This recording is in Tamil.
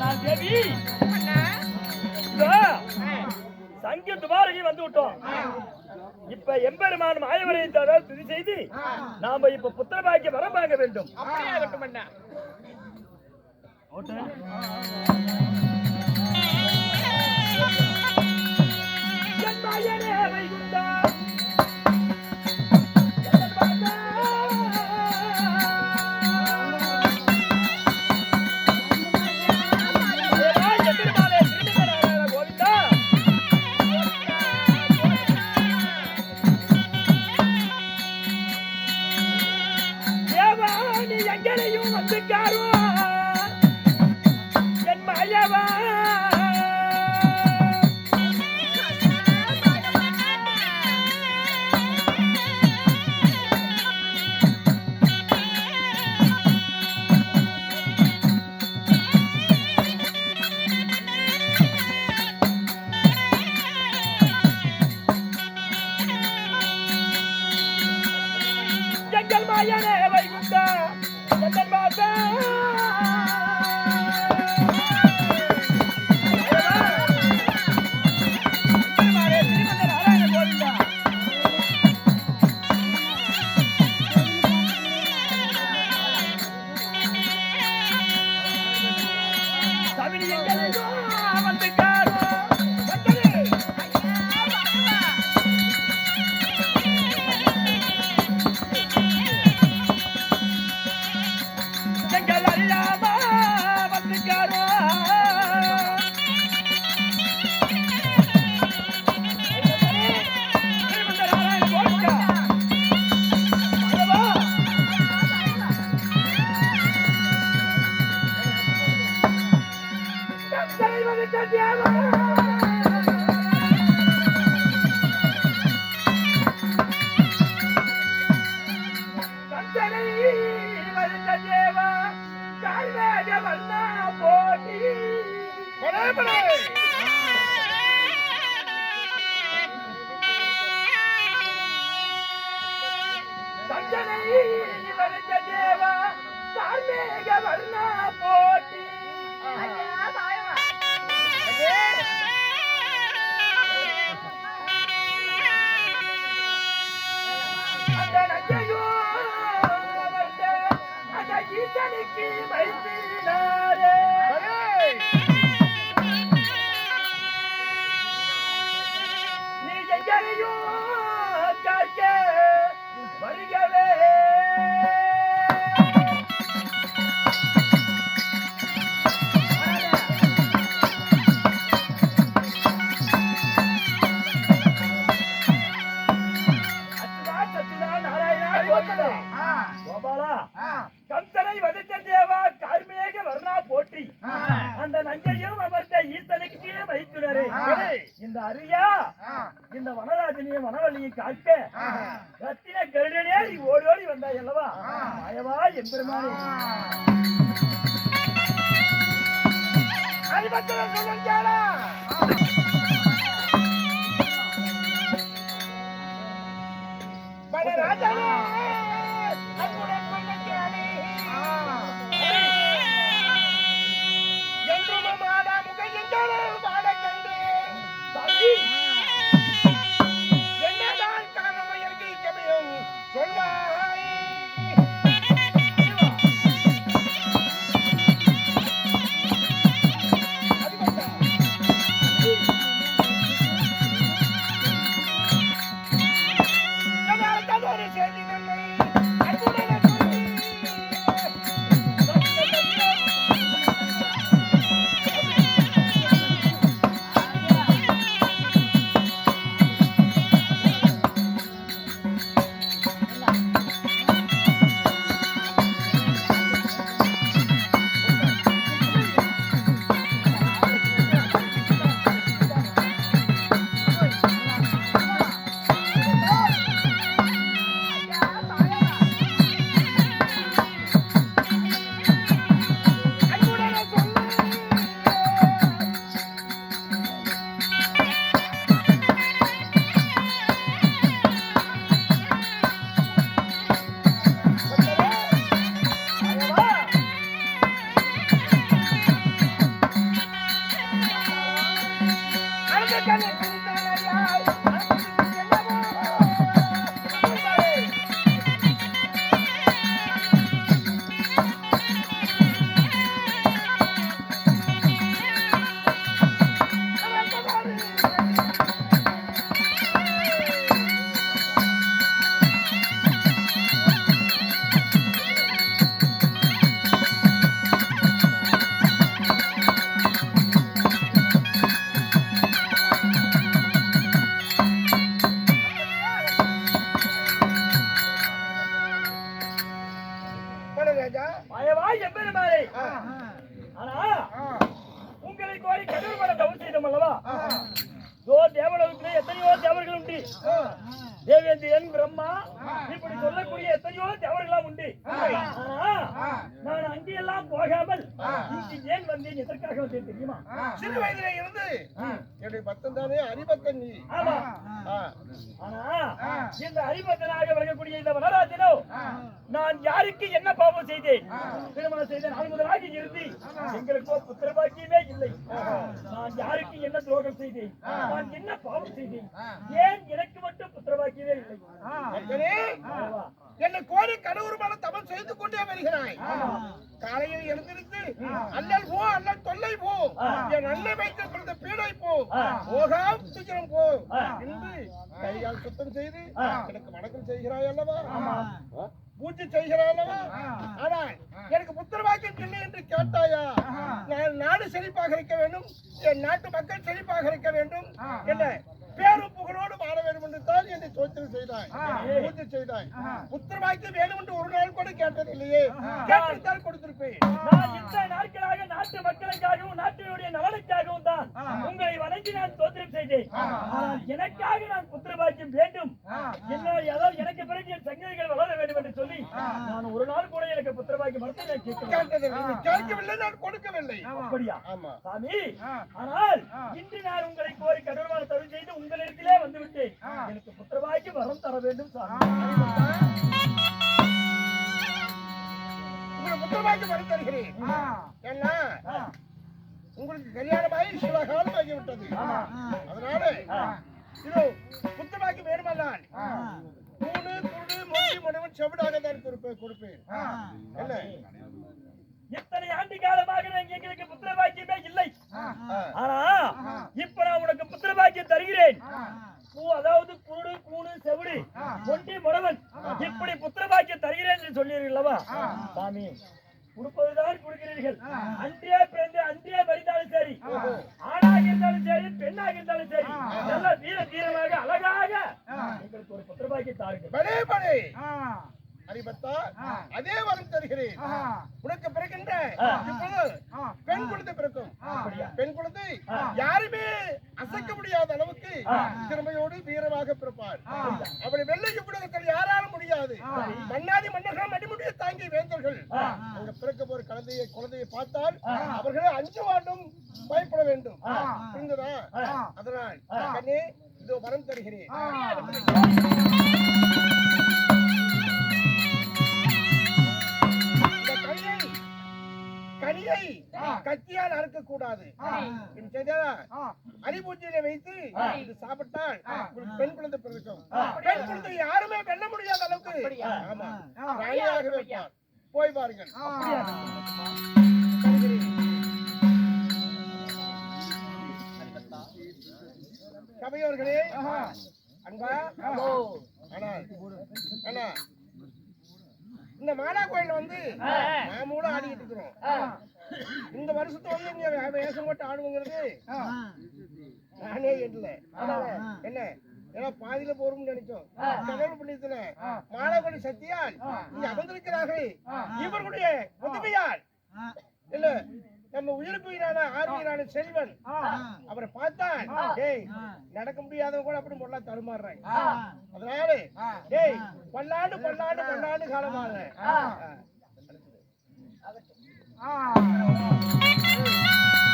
ஆனால் தேவி வந்து விட்டோம். இப்ப எம்பெருமான் மாயவரை தவிர துதி செய்து நாம இப்ப புத்திரபாக்கி வரம் வாங்க வேண்டும். அப்படியே வேண்டும் அண்ணா. ஓட்டு. நீ காக்க. ரத்தின கருடனே நீ ஓடி வந்தாய் அல்லவா? அயவா எம்பெருமானே. ராஜா ஓ தேவலோகத்திலே எத்தனையோ தேவர்கள் உண்டு. தேவேந்திரன் பிரம்மா இப்படி சொல்லக்கூடிய எத்தனையோ தேவர்களாம் உண்டு. நான் அங்கெல்லாம் போகாமல் இங்கு ஏன் வந்தேன்? எதற்காக வந்தேன் தெரியுமா? சிறு வயதிலே இருந்து என்னுடைய பக்தன் தானே அரிபக்தன் நீ ஆமா. ஆ. ஆனா இந்த அறிவத்தனாக விளங்கக்கூடிய இந்த வனராஜனோ நான் யாருக்கு என்ன பாவம் செய்தேன்? திருமணம் செய்த நாள் முதலாக இருந்து எங்களுக்கோ புத்திர பாக்கியமே இல்லை. நான் யாருக்கு என்ன துரோகம் செய்தேன்? நான் என்ன பாவம் செய்தேன்? ஏன் எனக்கு மட்டும் புத்திர பாக்கியமே இல்லை? என்னை கோரி கடவுருமான தவம் செய்து கொண்டே வருகிறாய். காலையில் எழுந்திருந்து அல்லல் போ அல்லல் தொல்லை போ. என் அன்னை வைத்து பிறந்த பீடை போ. போகா சீக்கிரம் போ. என்று கையால் சுத்தம் செய்து எனக்கு வணக்கம் செய்கிறாய் அல்லவா? பூஜை செய்கிறாய் அல்லவா? ஆனால் எனக்கு புத்திர வாக்கியம் இல்லை என்று கேட்டாயா? நான் நாடு செழிப்பாக இருக்க வேண்டும் என் நாட்டு மக்கள் செழிப்பாக இருக்க வேண்டும் என்ன பேரும் புகழோடு வாழ வேண்டும் என்று தான் என்னை சோத்திரம் செய்தாய். பூஜை செய்தாய். புத்திர வாக்கியம் வேணும் என்று ஒரு நாள் கூட கேட்டது இல்லையே கேட்டிருந்தால் கொடுத்திருப்பேன். நான் இந்த நாட்களாக நாட்டு மக்களுக்காகவும் நாட்டினுடைய நலனுக்காகவும் தான் உங்களை வணங்கி நான் தோத்திரம் செய்தேன். ஆனால் எனக்காக நான் புத்திர பாக்கியம் வேண்டும் என்ன எனக்கு பிறகு என் சங்கதிகள் வளர வேண்டும் என்று சொல்லி நான் ஒரு நாள் கூட எனக்கு புத்திர பாக்கியம் மறுத்து நான் கேட்கிறேன் கேட்டதில்லை. நீ கேட்கவில்லை நான் கொடுக்கவில்லை. அப்படியா? ஆமா. சாமி ஆனால் இன்று நான் உங்களை கோரி கடவுளான தவிர செய்து உங்களிடத்திலே வந்து விட்டேன் எனக்கு புத்திர வரம் தர வேண்டும் சாமி. உங்களை புத்திர வாக்கியம் வர தருகிறேன் என்ன? உங்களுக்கு கல்யாணமாகி சில காலம் ஆகிவிட்டது அதனால இதோ புத்தமாக்கி வேணுமல்லால் கூடு குருடு மொழி முடவன் செவிடாக தான் கொடுப்பேன். கொடுப்பேன் என்ன? இத்தனை ஆண்டு காலமாக எங்களுக்கு புத்திர பாக்கியமே இல்லை ஆனா இப்ப நான் உனக்கு புத்திர பாக்கியம் தருகிறேன் அதாவது குருடு கூணு செவிடு ஒண்டி முடவன் இப்படி புத்திர பாக்கியம் தருகிறேன் என்று சொல்லீர்கள்லவா சாமி கொடுப்பதுதான் கொடுக்கிறீர்கள். அன்றே பிறந்து அன்றே மறிந்தாலும் சரி ஆணாக இருந்தாலும் சரி பெண்ணாக இருந்தாலும் சரி நல்ல வீர தீரமாக அழகாக எங்களுக்கு ஒரு புத்திர பாக்கியம் தாருங்கள் அறிபத்தா அதே வரம் தருகிறேன். உனக்கு பிறக்கின்ற பெண் குழந்தை பிறக்கும். பெண் குழந்தை யாருமே அசைக்க முடியாத அளவுக்கு திறமையோடு வீரமாக பிறப்பார். அவளை வெள்ளைக்கு விடுவதற்கு யாராலும் முடியாது. மன்னாதி மன்னர்கள் அடிமுடிய தாங்கி வேந்தர்கள். அங்க பிறக்க போற குழந்தையை குழந்தையை பார்த்தால் அவர்களே அஞ்சு வாண்டும் பயப்பட வேண்டும். புரிந்ததா? அதனால் கண்ணே இதோ வரம் தருகிறேன். கனியை கத்தியால் அறுக்க கூடாது அரிபூஜையில வைத்து இது சாப்பிட்டால் பெண் குழந்தை பிறக்கும். பெண் குழந்தை யாருமே வெல்ல முடியாத அளவுக்கு. ஆமா. ராணியாக போய் பாருங்கள். சபையோர்களே அன்பா ஆனால் அண்ணா இந்த மாடா கோயில் வந்து நாமூட ஆடிட்டு இருக்கிறோம். இந்த வருஷத்தை வந்து இங்க வேஷம் போட்டு ஆடுங்கிறது நானே இல்ல என்ன? ஏன்னா பாதியில போறோம்னு நினைச்சோம். கடவுள் புண்ணியத்துல மாலாவணி சக்தியால் இங்க அமர்ந்திருக்கிறார்கள் இவர்களுடைய உதவியால். செல்வன். அவரை பார்த்தால் டேய் நடக்க முடியாதவங்க கூட அப்படி முறையா தருமாறுறாங்க அதனால டேய் பல்லாண்டு பல்லாண்டு பல்லாண்டு காலமாக ஆ.